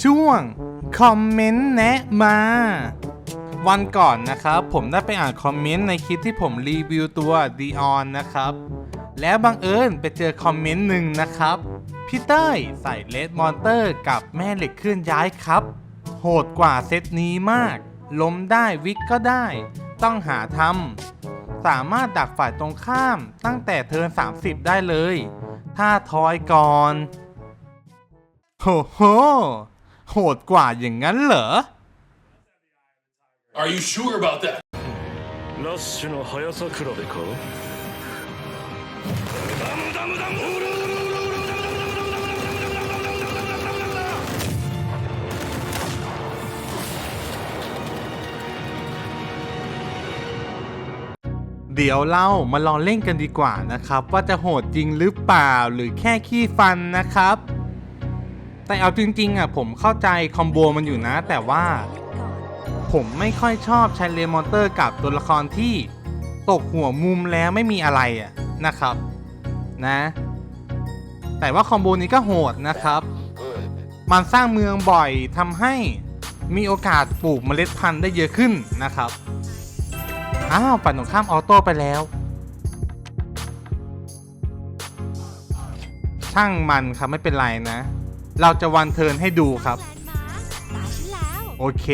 ช่วง คอมเมนต์แนะมา วันก่อนนะครับ ผมได้ไปอ่านคอมเมนต์ในคลิปที่ผมรีวิวตัว d ีออนนะครับ แล้วบังเอิญไปเจอคอมเมนต์หนึ่งนะครับ พี่เต้ยใส่เลดมอนเตอร์กับแม่เหล็กเคลื่อนย้ายครับ โหดกว่าเซตนี้มาก ล้มได้วิกก็ได้ ต้องหาทำสามารถดักฝ่ายตรงข้ามตั้งแต่เทิร์น30 ได้เลย ถ้าทอยก่อน โหโห โหดกว่าอย่างนั้นเหรอ Are you sure about that? ラッシュの速さ比べかダムダムダム เดี๋ยวเรามาลองเล่นกันดีกว่านะครับ ว่าจะโหดจริงหรือเปล่าหรือแค่ขี้ฟันนะครับ แต่เอาจริงๆอะผมเข้าใจคอมโบมันอยู่นะ แต่ว่า ผมไม่ค่อยชอบใช้เลมอนเตอร์กับตัวละครที่ตกหัวมุมแล้วไม่มีอะไรอะนะครับ นะ แต่ว่าคอมโบนี้ก็โหดนะครับ มันสร้างเมืองบ่อยทำให้มีโอกาสปลูกเมล็ดพันธุ์ได้เยอะขึ้นนะครับ อ้าวปั่นตรงข้ามออโต้ไปแล้ว ช่างมันครับไม่เป็นไรนะ เราจะวันเทิร์นให้ดูครับแลนด์มาร์คตาฉันแล้วโอเค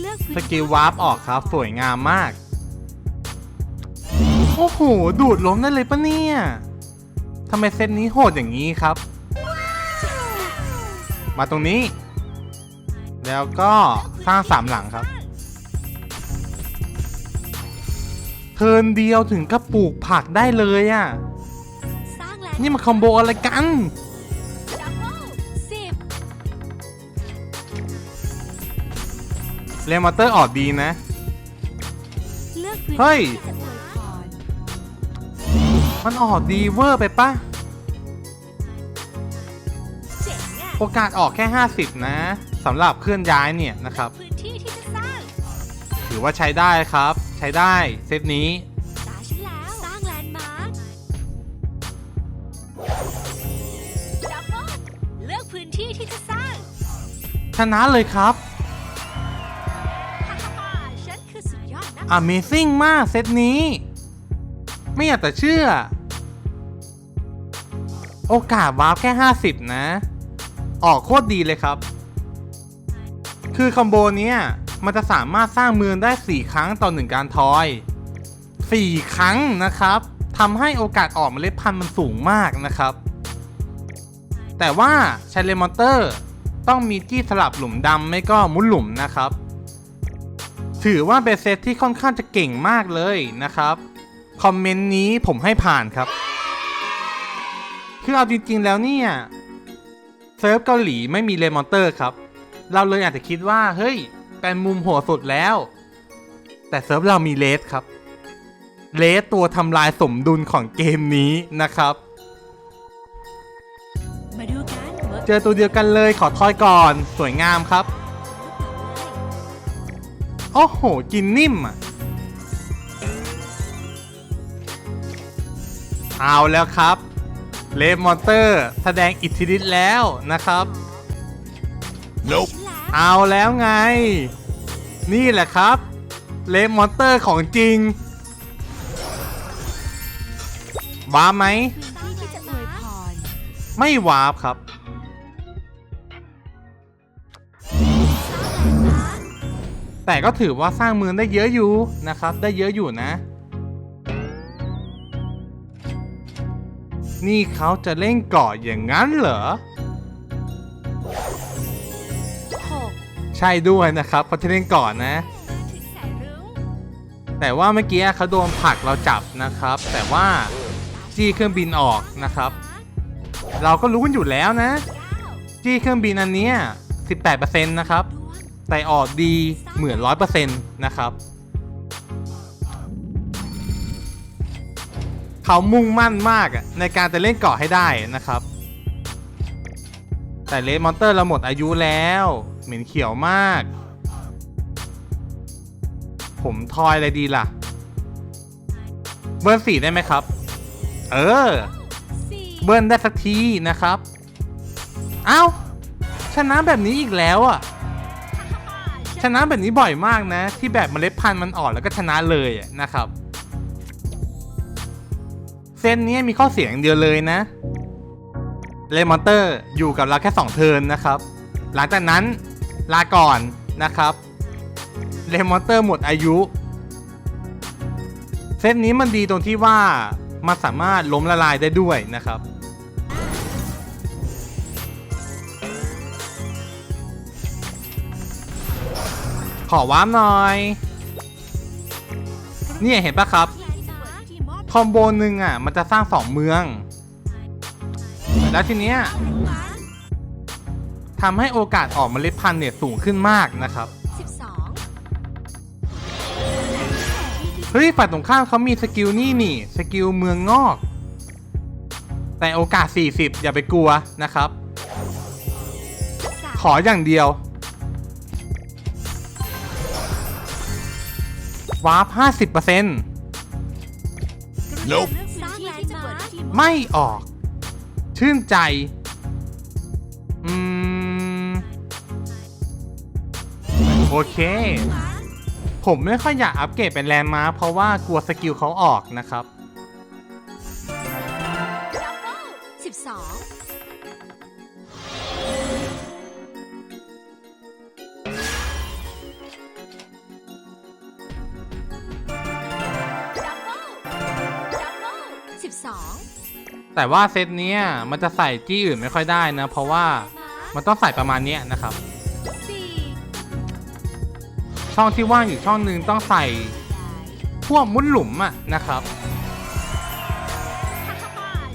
เลือกพื้นสกิลวาร์ปออกครับ สวยงามมาก โอ้โห ดูดล้มได้เลยปะเนี่ยทำไมเซตนี้โหดอย่างนี้ครับ มาตรงนี้ แล้วก็สร้างสามหลังครับ เทิร์นเดียวถึงกับปลูกผักได้เลยอะ่ะ สร้างแลนด์นี่มันคอมโบอะไรกัน ดับเบิลสิบเลมอเตอร์ออกดีนะ เลือกพื้นเฮ้ย ที่จะอวยพรมันออกดีเวอร์ไปปะเจ๋งอะโอกาสออกแค่ 50 นะสำหรับเคลื่อนย้ายเนี่ยนะครับ พื้นที่ที่จะสร้าง ถือว่าใช้ได้ครับ ใช้ได้เซตนี้ ตาฉันแล้ว สร้างแลนด์มาร์คดับเบิลเลือกพื้นที่ที่จะสร้างชนะเลยครับ ฮ่าฮ่าฮ่าฉันคือสุดยอดนัก Amazing มากเซตนี้ ไม่อยากจะเชื่อ โอกาสวาร์ปแค่ 50 นะ ออกโคตรดีเลยครับ คือคอมโบเนี้ย มันจะสามารถสร้างเมืองได้ 4 ครั้งต่อหนึ่งการทอย 4 ครั้งนะครับทำให้โอกาสออกเมล็ดพันธุ์มันสูงมากนะครับ แต่ว่าใช้เลมอนเตอร์ต้องมีจี้สลับหลุมดำไม่ก็มุดหลุมนะครับ ถือว่าเป็นเซตที่ค่อนข้างจะเก่งมากเลยนะครับ คอมเมนต์นี้ผมให้ผ่านครับ คือเอาจริงๆแล้วเนี่ยเซิร์ฟเกาหลีไม่มีเลมอนเตอร์ครับ เราเลยอาจจะคิดว่า เฮ้ย เป็นมุมหัวสุดแล้ว แต่เซิร์ฟเรามีเลสครับ เลสตัวทำลายสมดุลของเกมนี้นะครับ มาดูกันว่าเจอตัวเดียวกันเลยขอทอยก่อนสวยงามครับ โอ้โห กินนิ่มอะ เอาแล้วครับ เลฟมอนเตอร์ แสดงอิทธิฤทธิ์แล้วนะครับ Nope. เอาแล้วไง นี่แหละครับ เลมอนเตอร์ของจริงว้าร์ปไหม ที่ที่จะอวยพรไม่วาร์ปครับ แต่ก็ถือว่าสร้างเมืองได้เยอะอยู่นะครับ ได้เยอะอยู่นะ นี่เขาจะเล่นเกาะอย่างนั้นเหรอ ใช่ด้วยนะครับเพราะจะเล่นเกาะนะ แต่ว่าเมื่อกี้เขาโดนผลักเราจับนะครับ แต่ว่าจี้เครื่องบินออกนะครับ เราก็รู้กันอยู่แล้วนะ จี้เครื่องบินอันนี้18%นะครับ แต่ออกดีเหมือน100%นะครับเขามุ่งมั่นมากในการจะเล่นเกาะให้ได้นะครับ แต่เลสมอนเตอร์เราหมดอายุแล้ว เหม็นเขียวมาก ผมทอยอะไรดีล่ะ เบิร์นสี่ได้ไหมครับ เออ เบิร์นได้สักทีนะครับ เอ้า ชนะแบบนี้อีกแล้วอะ ชนะแบบนี้บ่อยมากนะ ที่แบบเมล็ดพันธุ์มันอ่อนแล้วก็ชนะเลยนะครับ เส้นนี้มีข้อเสียงเดียวเลยนะเลมอนเตอร์อยู่กับเราแค่ 2 เทิร์นนะครับ หลังจากนั้น ลาก่อนนะครับเลมอนเตอร์หมดอายุเส้นนี้มันดีตรงที่ว่ามันสามารถล้มละลายได้ด้วยนะครับ ขอว้ามหน่อยเนี่ยเห็นปะครับที่มอบคอมโบหนึ่งอะ มันจะสร้างสองเมือง แล้วทีเนี้ย ทำให้โอกาสออกเมล็ดพันธุ์เนี่ยสูงขึ้นมากนะครับสิบสองเฮ้ยฝ่ายตรงข้ามเขามีสกิลนี่นี่สกิลเมืองงอก แต่โอกาส 40 อย่าไปกลัวนะครับสามขออย่างเดียววาร์ป50% Nope สร้างแลนด์มาร์คไม่ออก ชื่นใจ โอเค ผมไม่ค่อยอยากอัปเกรดเป็นแลนด์มาร์เพราะว่ากลัวสกิลเขาออกนะครับดับเบิลสิบสองดับเบิลดับเบิลสิบสองแต่ว่าเซตเนี้ยมันจะใส่จี้อื่นไม่ค่อยได้นะ เพราะว่ามันต้องใส่ประมาณนี้นะครับ ช่องที่ว่างอยู่ช่องหนึ่งต้องใส่พวกมุดหลุมอะนะครับ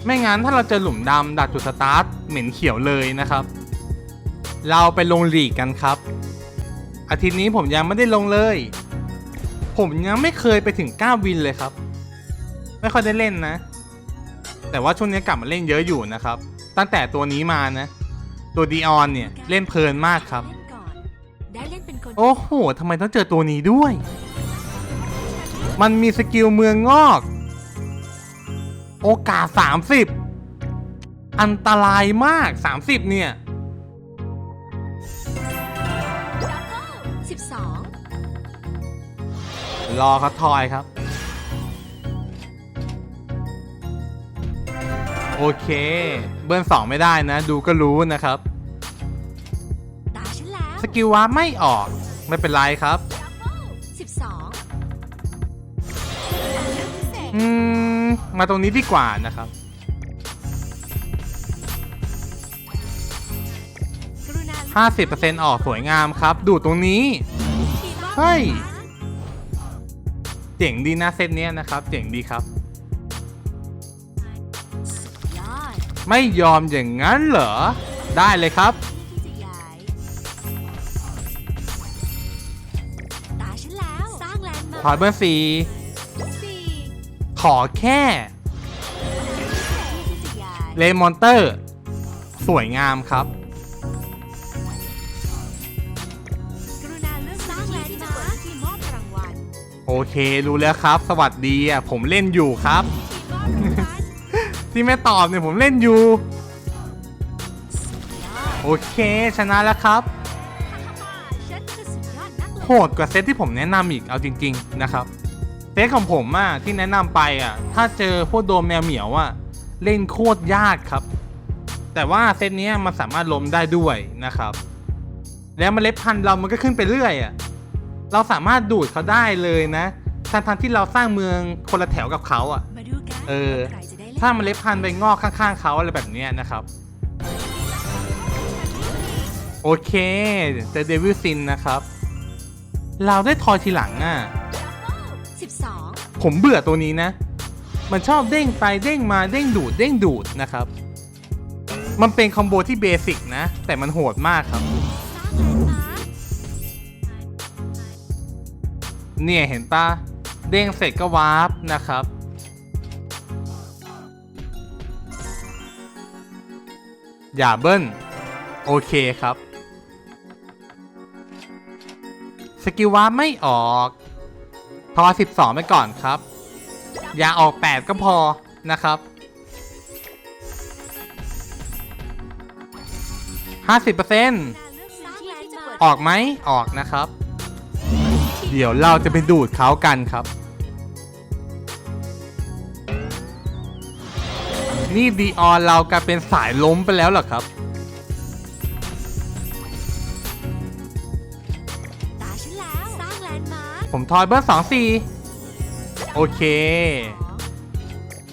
ไม่งั้นถ้าเราเจอหลุมดำดักจุดสตาร์ทเหม็นเขียวเลยนะครับ เราไปลงลีกกันครับ อาทิตย์นี้ผมยังไม่ได้ลงเลย ผมยังไม่เคยไปถึง 9 วินเลยครับ ไม่ค่อยได้เล่นนะ แต่ว่าช่วงนี้กลับมาเล่นเยอะอยู่นะครับ ตั้งแต่ตัวนี้มานะ ตัวดีออนเนี่ยเล่นเพลินมากครับ โอ้โหทำไมต้องเจอตัวนี้ด้วย มันมีสกิลเมืองงอก โอกาส 30 อันตรายมาก 30 เนี่ยดับเบิลสิบสองรอเขาทอยครับ โอเค เบิร์นสองไม่ได้นะ ดูก็รู้นะครับ ตาฉันแล้ว สกิลวาร์ปไม่ออก ไม่เป็นไรครับดับเบิลสิบสองเลือกพิเศษอืม มาตรงนี้ดีกว่านะครับ กรุณา50%ออกสวยงามครับ ดูตรงนี้ทีมอบเฮ้ย เจ๋งดีนะเซตเนี้ยนะครับ เจ๋งดีครับ ยอดไม่ยอมอย่างนั้นเหรอ ได้เลยครับ ร้างแลนด์มาถอยเบอร์สี่สี่ขอแค่ที่จะย้ายเลมอนเตอร์ สวยงามครับกรุณาเลือกสร้างแลนด์มาร์คที่มอบรางวัลโอเครู้แล้วครับ สวัสดีอะผมเล่นอยู่ครับ ที่มอบรางวัลที่ไม่ตอบเนี่ยผมเล่นอยู่สุดยอดโอเคชนะแล้วครับ โหดกว่าเซตที่ผมแนะนำอีกเอาจริง ๆ นะครับเซตของผมอะที่แนะนำไปอะถ้าเจอพวกโดมแมวเหมียวอะเล่นโคตรยากครับ แต่ว่าเซตนี้มันสามารถล้มได้ด้วยนะครับ แล้วมเมล็ดพันธุ์เรามันก็ขึ้นไปเรื่อยอะเราสามารถดูดเขาได้เลยนะทั้งทที่เราสร้างเมืองคนละแถวกับเขาอะเออว่าใครจะได้เล่นถ้าเมล็ดพันธุ์ไปงอกข้างๆเขาอะไรแบบนี้นะครับ โอเคเจอเดวิลซินนะครับ เราได้ทอยทีหลังอะสิบสองผมเบื่อตัวนี้นะ มันชอบเด้งไปเด้งมาเด้งดูดเด้งดูดนะครับ มันเป็นคอมโบที่เบสิกนะ แต่มันโหดมากครับ สร้างแลนด์มาร์คเนี่ยเห็นปะเด้งเสร็จก็วาร์ปนะครับ อย่าเบิ้ลโอเคครับ สกิลวาไม่ออกทอ12 ไปก่อนครับ อย่าออก 8 ก็พอนะครับ 50%เลือออกไหมออกนะครับ เดี๋ยวเราจะไปดูดเขากันครับ นี่ดีออนเรากลายเป็นสายล้มไปแล้วเหรอครับ ผมทอยเบอร์สองสี่โอเค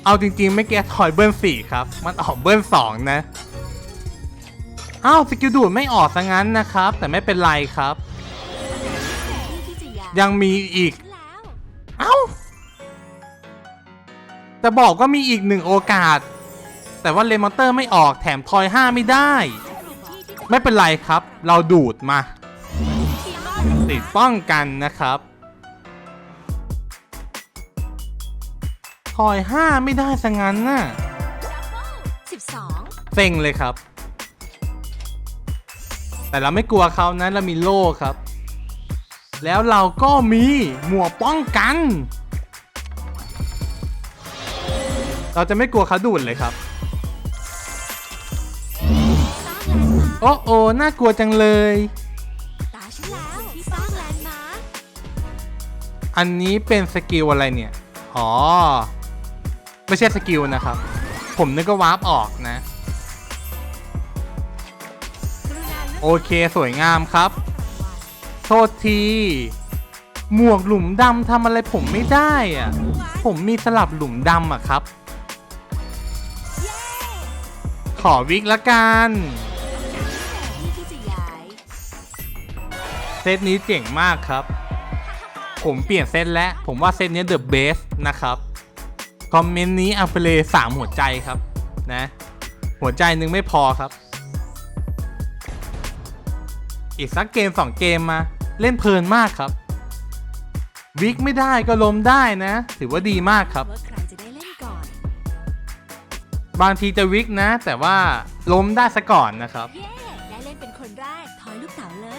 เอาจริงๆไม่เกี้ทอยเบิร์นสี่ครับ มันออกเบิร์นสองนะ อ้าว สกิลดูดไม่ออกซะงั้นนะครับ แต่ไม่เป็นไรครับที่ที่จะย้ายยังมีอีกฉันแล้วเอ้า แต่บอกว่ามีอีกหนึ่งโอกาส แต่ว่าเลมอนเตอร์ไม่ออกแถมทอยห้าไม่ได้พื้นที่ที่จะไม่เป็นไรครับ เราดูดมาทีมรอดติดป้องกันนะครับ ทอยห้าไม่ได้ซะงั้นน่ะสิบสองเซ็งเลยครับ แต่เราไม่กลัวเขานะเรามีโล่ครับ แล้วเราก็มีหมวกป้องกัน เราจะไม่กลัวเขาดูดเลยครับสร้างแลนด์มาร์คโอ้โอ้น่ากลัวจังเลยตาฉันแล้วที่สร้างแลนด์มาร์คอันนี้เป็นสกิลอะไรเนี่ย อ๋อ ไม่ใช่สกิลนะครับ ผมนึกก็วาร์ปออกนะ โอเคสวยงามครับ โทษที หมวกหลุมดำทำอะไรผมไม่ได้อะผมมีสลับหลุมดำอะครับ ขอวิกละกันเซตนี้เจ๋งมากครับ ผมเปลี่ยนเซตแล้ว ผมว่าเซตนี้เดอะเบสนะครับ คอมเมนต์นี้เอาไปเลยสามหัวใจครับนะ หัวใจหนึ่งไม่พอครับ อีกสักเกมสองเกมมา เล่นเพลินมากครับ วิกไม่ได้ก็ล้มได้นะ ถือว่าดีมากครับ ว่าใครจะได้เล่นก่อน บางทีจะวิกนะ แต่ว่าล้มได้ซะก่อนนะครับ เย้ ได้เล่นเป็นคนแรกทอยลูกเต๋าเลย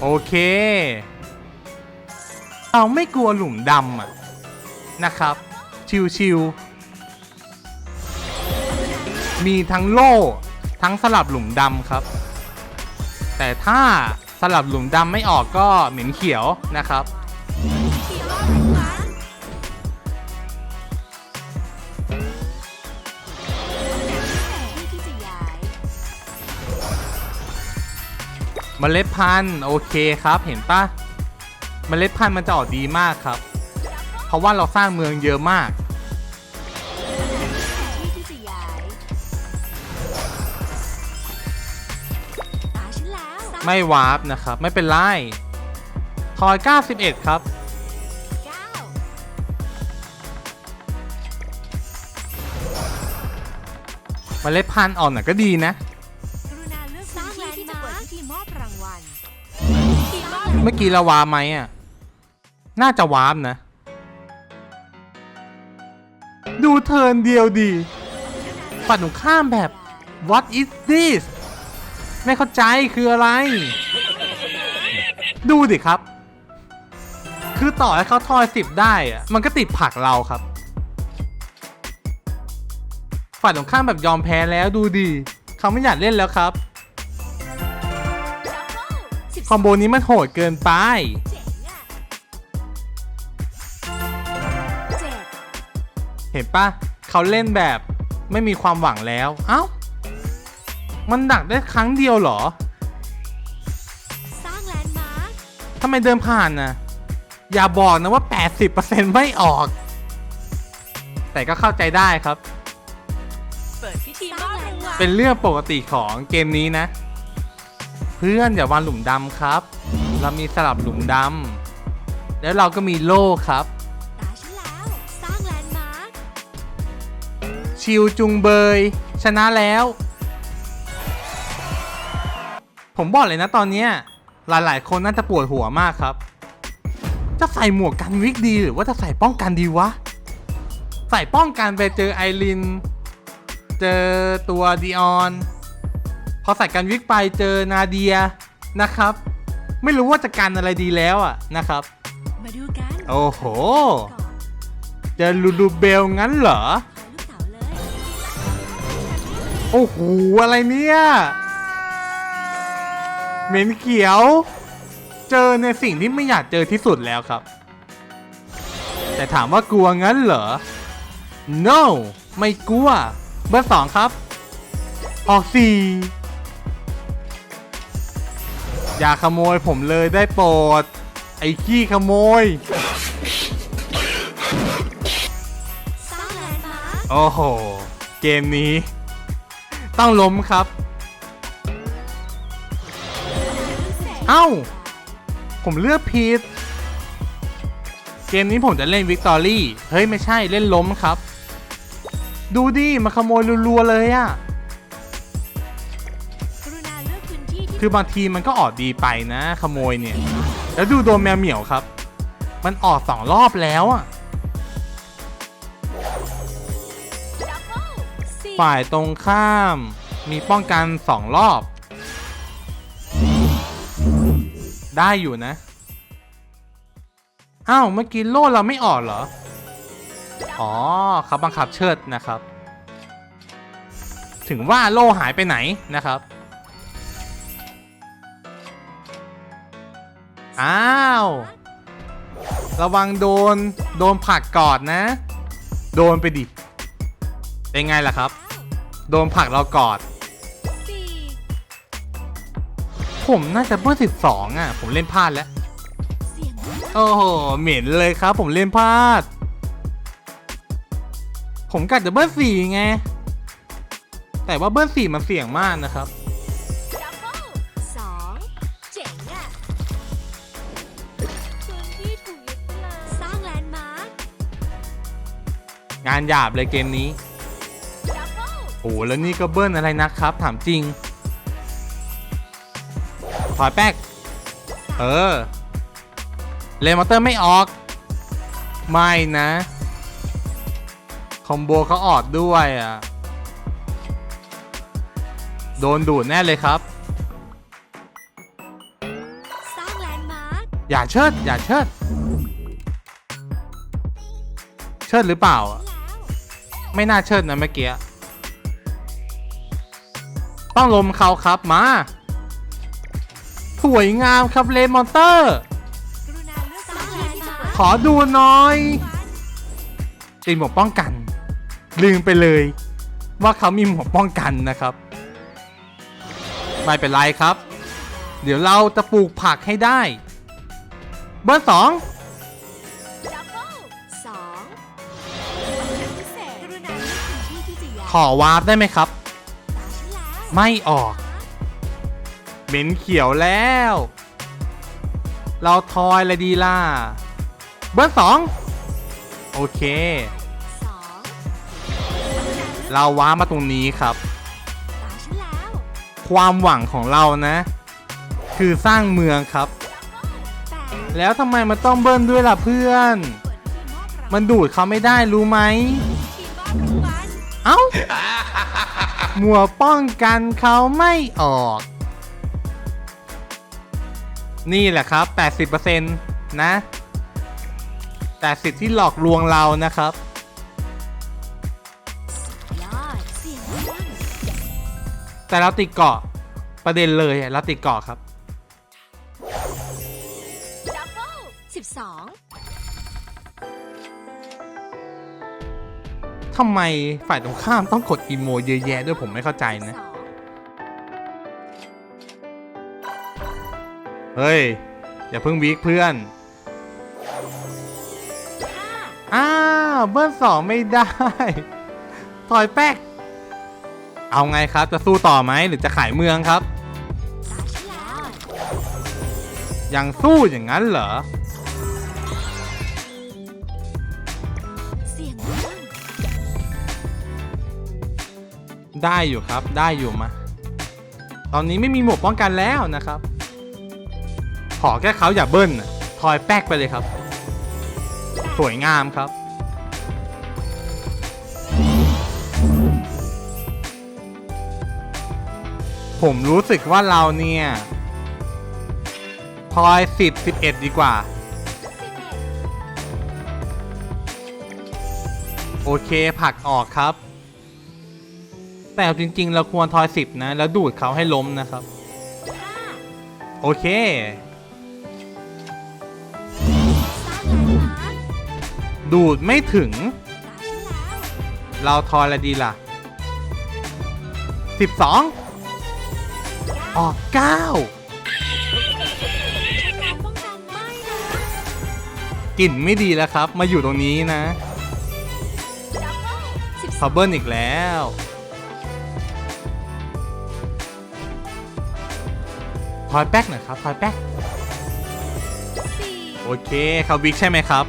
โอเคเราไม่กลัวหลุมดำอะ นะครับ ชิวๆมีทั้งโล่ทั้งสลับหลุมดำครับ แต่ถ้าสลับหลุมดำไม่ออกก็เหม็นเขียวนะครับมเมล็ดพันธุ์โอเคครับเห็นปะเมล็ดพันธุ์มันจะออกดีมากครับ ราะว่าเราสร้างเมืองเยอะมากที่ที่จะย้ายตาฉันแล้วไม่วาร์ปนะครับ ไม่เป็นไรทอย 91 ครับเก้าเมล็ดพันธุ์อ่อนหน่อยก็ดีนะกรุณาเลือกสร้างแลนด์ที่จะเปิดพิธีมอบรางวัลทีมรอดเมื่อกี้เราวาร์ปไหมอะ น่าจะวาร์ปนะ ดูเทิร์นเดียวดีปัดหนูข้ามแบบ what is this ไม่เข้าใจคืออะไร ดูดิครับ คือต่อให้เขาทอยสิบได้อะมันก็ติดผลักเราครับฝ่ายตรงข้ามแบบยอมแพ้แล้วดูดิเขาไม่อยากเล่นแล้วครับสิบคอมโบนี้มันโหดเกินไป เห็นปะเขาเล่นแบบไม่มีความหวังแล้วเอ้า มันดักได้ครั้งเดียวเหรอ สร้างแลนด์มาร์คทำไมเดินผ่านนะอย่าบอกนะว่า 80%ไม่ออก แต่ก็เข้าใจได้ครับ เปิดพิธีมอบรางวัลเป็นเรื่องปกติของเกมนี้นะ เพื่อนอย่าวางหลุมดำครับ เรามีสลับหลุมดำแล้วเราก็มีโล่ครับ ชิวจุงเบย ชนะแล้ว ผมบอกเลยนะตอนเนี้ยหลายๆ คนน่าจะปวดหัวมากครับ จะใส่หมวกกันวิกดีหรือว่าจะใส่ป้องกันดีวะ ใส่ป้องกันไปเจอไอริน เจอตัวดีออน พอใส่กันวิกไปเจอนาเดียนะครับ ไม่รู้ว่าจะกันอะไรดีแล้วอะนะครับ มาดูกัน โอ้โหก่อนเจอลูลูเบลงั้นเหรอ โอ้โห อะไรเนี่ย เหม็นเขียว เจอในสิ่งที่ไม่อยากเจอที่สุดแล้วครับ แต่ถามว่ากลัวงั้นเหรอ no ไม่กลัว เบอร์สองครับ ออกสี่อย่าขโมยผมเลยได้โปรด ไอ้ขี้ขโมยสร้างแลนด์มาร์คโอ้โห เกมนี้ ต้องล้มครับ เอ้า ผมเลือกผิดเกมนี้ผมจะเล่นวิกตอรี่ เฮ้ย ไม่ใช่เล่นล้มครับ ดูดิมาขโมยรัวๆเลยอะกรุณาเลือกพื้นที่ที่คือบางทีมันก็ออกดีไปนะ ขโมยเนี่ย แล้วดูโดนแมวเหมียวครับ มันออกสองรอบแล้วอะ ฝ่ายตรงข้ามมีป้องกันสองรอบ ได้อยู่นะ อ้าว เมื่อกี้โล่เราไม่ออกเหรอ อ๋อเขาบังคับเชิดนะครับ ถึงว่าโล่หายไปไหนนะครับ อ้าว ระวังโดน โดนผักกอดนะ โดนไปดิ เป็นไงล่ะครับ โดนผลักเรากอดสี่ผมน่าจะเบอร์สิบสองอะ ผมเล่นพลาดแล้วเสียงดังโอ้โห เหม็นเลยครับ ผมเล่นพลาด ผมกัดจะเบอร์สี่ไง แต่ว่าเบอร์สี่มันเสี่ยงมากนะครับดับเบิลสองเจ๋งอะพื้นที่ถูกยึดไปเลยสร้างแลนด์มาร์คงานหยาบเลยเกมนี้ดับเบิล โอ้โหแล้วนี่ก็เบิ้ลอะไรนะครับ ถามจริง ถอยแป๊ก เออ เลมอเตอร์ไม่ออก ไม่นะ คอมโบเขาออดด้วยอะ โดนดูดแน่เลยครับ สร้างแลนด์มาร์คอย่าเชิด อย่าเชิด เชิดหรือเปล่าอะแล้ว ไม่น่าเชิดนะเมื่อกี้ ต้องลมเขาครับมา สวยงามครับเลนมอนเตอร์กรุณาเลือกสร้างแลนด์มาร์คขอดูหน่อยตีหมวกป้องกัน ลืมไปเลย ว่าเขามีหมวกป้องกันนะครับ ไม่เป็นไรครับ เดี๋ยวเราจะปลูกผักให้ได้ เบอร์สองดับเบิลสองพิเศษกรุณาเลือกพื้นที่ที่จะย้ายขอวาร์ปได้ไหมครับตาฉันแล้ว ไม่ออก เหม็นเขียวแล้ว เราทอยอะไรดีล่ะ เบอร์สอง โอเค เราว้ามาตรงนี้ครับ ความหวังของเรานะ คือสร้างเมืองครับ แล้วทำไมมันต้องเบิ้ลด้วยล่ะเพื่อน มันดูดเขาไม่ได้รู้ไหมทีมมอบรางวัลเอ้า มัวป้องกันเขาไม่ออก นี่แหละครับ 80%นะ80ที่หลอกลวงเรานะครับ แต่เราติดเกาะประเด็นเลยเราติดเกาะครับ ทำไมฝ่ายตรงข้ามต้องกดอีโมเยอะแยะด้วยผมไม่เข้าใจนะสองเฮ้ย อย่าเพิ่งวีคเพื่อนห้าอ้าวเบิ้ลสองไม่ได้ ถอยแป๊ก เอาไงครับ จะสู้ต่อไหมหรือจะขายเมืองครับตาฉันแล้วยังสู้อย่างนั้นเหรอ ได้อยู่ครับ ได้อยู่มา ตอนนี้ไม่มีหมวกป้องกันแล้วนะครับ ขอแค่เขาอย่าเบิ้ลทอยแป๊กไปเลยครับ สวยงามครับ ผมรู้สึกว่าเราเนี่ยทอยสิบสิบเอ็ดดีกว่า โอเคผลักออกครับ แต่เอาจริง ๆ เราควรทอยสิบนะ แล้วดูดเขาให้ล้มนะครับห้าโอเคสร้างแลนด์มาร์คดูดไม่ถึงตาฉันแล้วเราทอยอะไรดีล่ะสิบสองออกเก้าการป้องกันไม่นะกลิ่นไม่ดีแล้วครับ มาอยู่ตรงนี้นะดับเบิลสิบสพัองบเบิลอีกแล้ว ทอยแป๊กหน่อยครับทอยแป๊กโอเคเขาวิกใช่ไหมครับ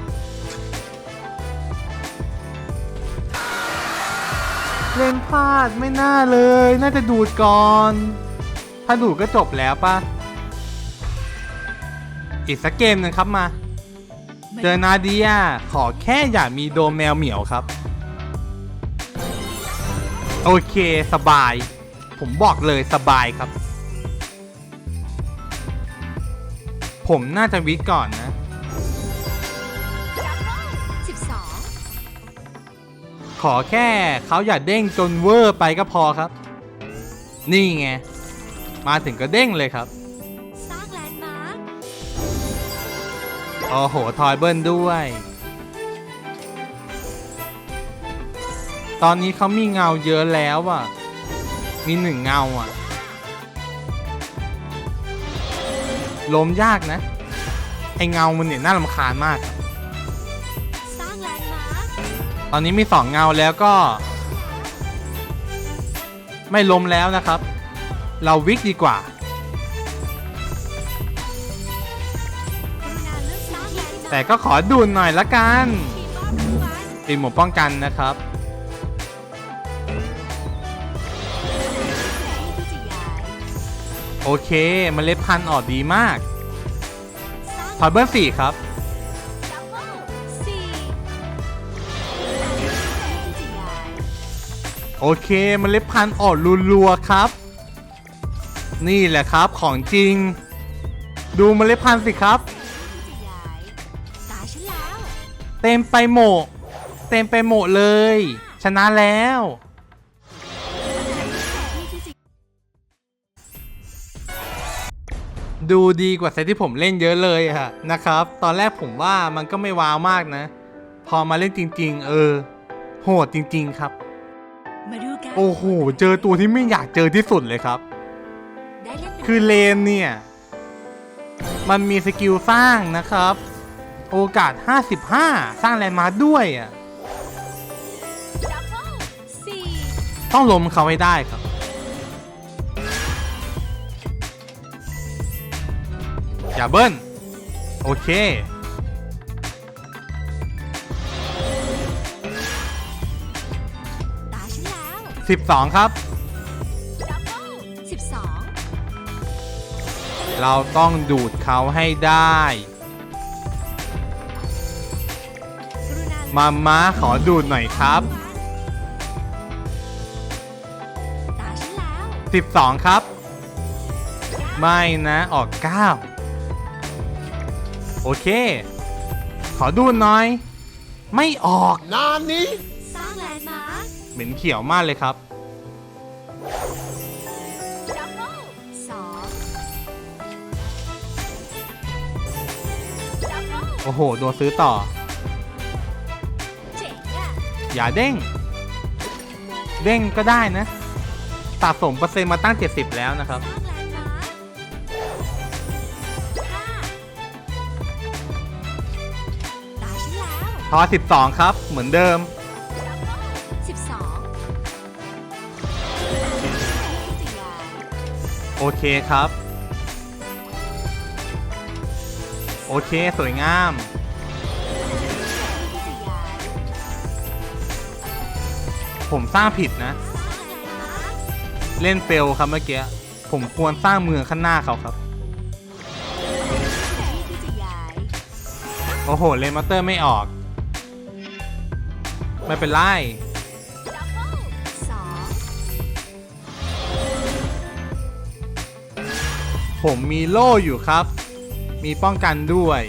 เล่นพลาดไม่น่าเลย น่าจะดูดก่อน ถ้าดูดก็จบแล้วปะอีกสักเกมหนึ่งครับมา เจอนาเดียขอแค่อย่ามีโดมแมวเหมียวครับ โอเคสบาย ผมบอกเลยสบายครับ ผมน่าจะวิกก่อนนะดับเบิลสิบสองขอแค่เขาอย่าเด้งจนเวอร์ไปก็พอครับ นี่ไง มาถึงก็เด้งเลยครับ สร้างแลนด์มาร์คโอ้โห ทอยเบิลด้วย ตอนนี้เขามีเงาเยอะแล้วอะ มีหนึ่งเงาอะ ล้มยากนะ ไอเงามันเนี่ยน่ารำคาญมาก สร้างแลนด์มาร์คตอนนี้มีสองเงาแล้วก็ ไม่ล้มแล้วนะครับ เราวิกดีกว่า กรุณาเลือกสร้างแลนด์แต่ก็ขอดูหน่อยละกัน ทีมป้องกันตีหมวกป้องกันนะครับ เคมเมล็ดพันธุ์ออกดีมากสร้างทอยเบิร์สี่ครับ โอเคมเมล็ดพันธุ์ออกรัวๆครับ นี่แหละครับของจริง ดูเมล็ดพันธุ์สิครับ เต็มไปหมด เต็มไปหมดเลย ชนะแล้ว ดูดีกว่าเซตที่ผมเล่นเยอะเลยอะนะครับ ตอนแรกผมว่ามันก็ไม่ว้าวมากนะ พอมาเล่นจริง ๆ เออ โหดจริง ๆ ครับ โอ้โห เจอตัวที่ไม่อยากเจอที่สุดเลยครับ คือเลนเนี่ย มันมีสกิลสร้างนะครับ โอกาส 55 สร้างแลนด์มาร์ด้วยอะต้องล้มเขาให้ได้ครับ อย่าเบิ้ลโอเค ตาฉันแล้ว12 ครับ ดับเบิลสิบสองเราต้องดูดเขาให้ได้ กรุณามาม้าขอดูดหน่อยครับ ตาฉันแล้ว12 ครับ ไม่นะออก 9 โอเค ขอดูหน่อย ไม่ออกสร้างแลนด์มาร์คเหม็นเขียวมากเลยครับ ดับเบิลสองดับเบิลโอ้โห โดนซื้อต่อ เจ๋งอะอย่าเด้ง เด้งก็ได้นะสะสมเปอร์เซ็นต์มาตั้ง 70 แล้วนะครับ สร้างแล แล้วพอ12ครับ เหมือนเดิมดับเบิลสิบสองที่จะย้ายโอเคครับ โอเค สวยงามที่จะย้ายผมสร้างผิดนะสร้างแลนด์มาร์คเล่นเฟลครับเมื่อกี้ ผมควรสร้างเมืองข้างหน้าเขาครับที่จะย้ายโอ้โห เลนมาสเตอร์ไม่ออก ไม่เป็นไรผมมีโล่อยู่ครับ มีป้องกันด้วย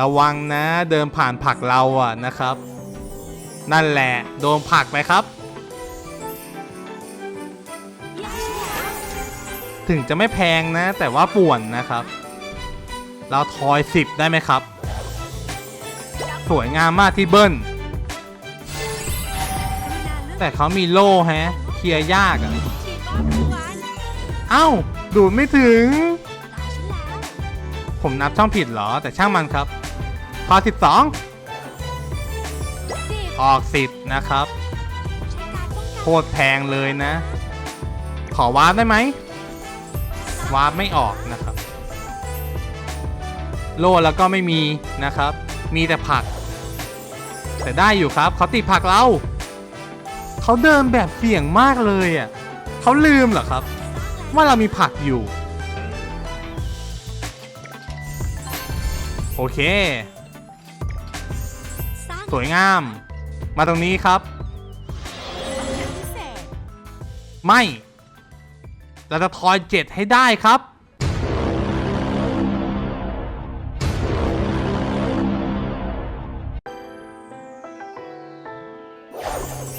ระวังนะเดินผ่านผักเราอะนะครับ นั่นแหละ โดนผักไปครับ ถึงจะไม่แพงนะ แต่ว่าป่วนนะครับ เราทอยสิบได้ไหมครับ สวยงามมากที่เบิ้ล แต่เขามีโล่แฮะ เคลียร์ยากอะอบรางวัลเอ้า ดูดไม่ถึง ผมนับช่องผิดเหรอ แต่ช่างมันครับ พอ 12สิบออก 10 นะครับ โคตรแพงเลยนะ ขอวาร์ปได้ไหมวาร์ปไม่ออกนะครับ โล่แล้วก็ไม่มีนะครับ มีแต่ผัก แต่ได้อยู่ครับเขาติดผักเราเขาเดินแบบเสี่ยงมากเลยอะเขาลืมเหรอครับ ว่าเรามีผักอยู่ โอเค สวยงาม มาตรงนี้ครับ ไม่เราจะทอยเจ็ดให้ได้ครับ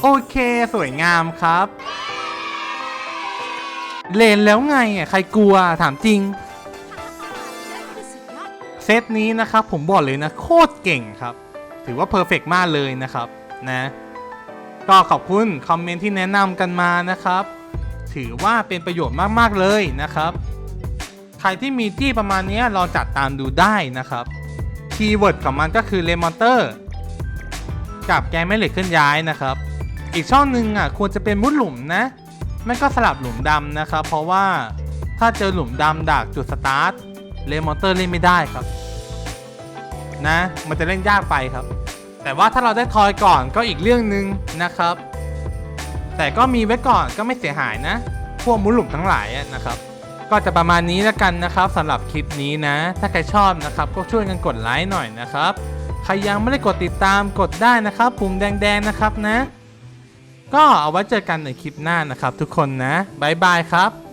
โอเคสวยงามครับ เลนแล้วไงอะใครกลัวถามจริง เซตนี้นะครับผมบอกเลยนะโคตรเก่งครับ ถือว่าเพอร์เฟกมากเลยนะครับนะก็ขอบคุณคอมเมนต์ที่แนะนำกันมานะครับ ถือว่าเป็นประโยชน์มากๆเลยนะครับ ใครที่มีที่ประมาณนี้ลองจัดตามดูได้นะครับ คีย์เวิร์ดของมันก็คือเลมอนเตอร์กับแกนแม่เหล็กเคลื่อนย้ายนะครับ อีกช่องหนึ่งอะควรจะเป็นมุดหลุมนะไม่ก็สลับหลุมดำนะครับ เพราะว่าถ้าเจอหลุมดำดักจุดสตาร์ทเลมอนเตอร์เล่นไม่ได้ครับ นะ มันจะเล่นยากไปครับ แต่ว่าถ้าเราได้ทอยก่อนก็อีกเรื่องหนึ่งนะครับ แต่ก็มีไว้ก่อนก็ไม่เสียหายนะ พวกมุดหลุมทั้งหลายนะครับก็จะประมาณนี้แล้วกันนะครับสำหรับคลิปนี้นะ ถ้าใครชอบนะครับ ก็ช่วยกันกดไลค์หน่อยนะครับ ใครยังไม่ได้กดติดตามกดได้นะครับปุ่มแดงๆนะครับนะ ก็เอาไว้เจอกันในคลิปหน้านะครับทุกคนนะ บ๊ายบายครับ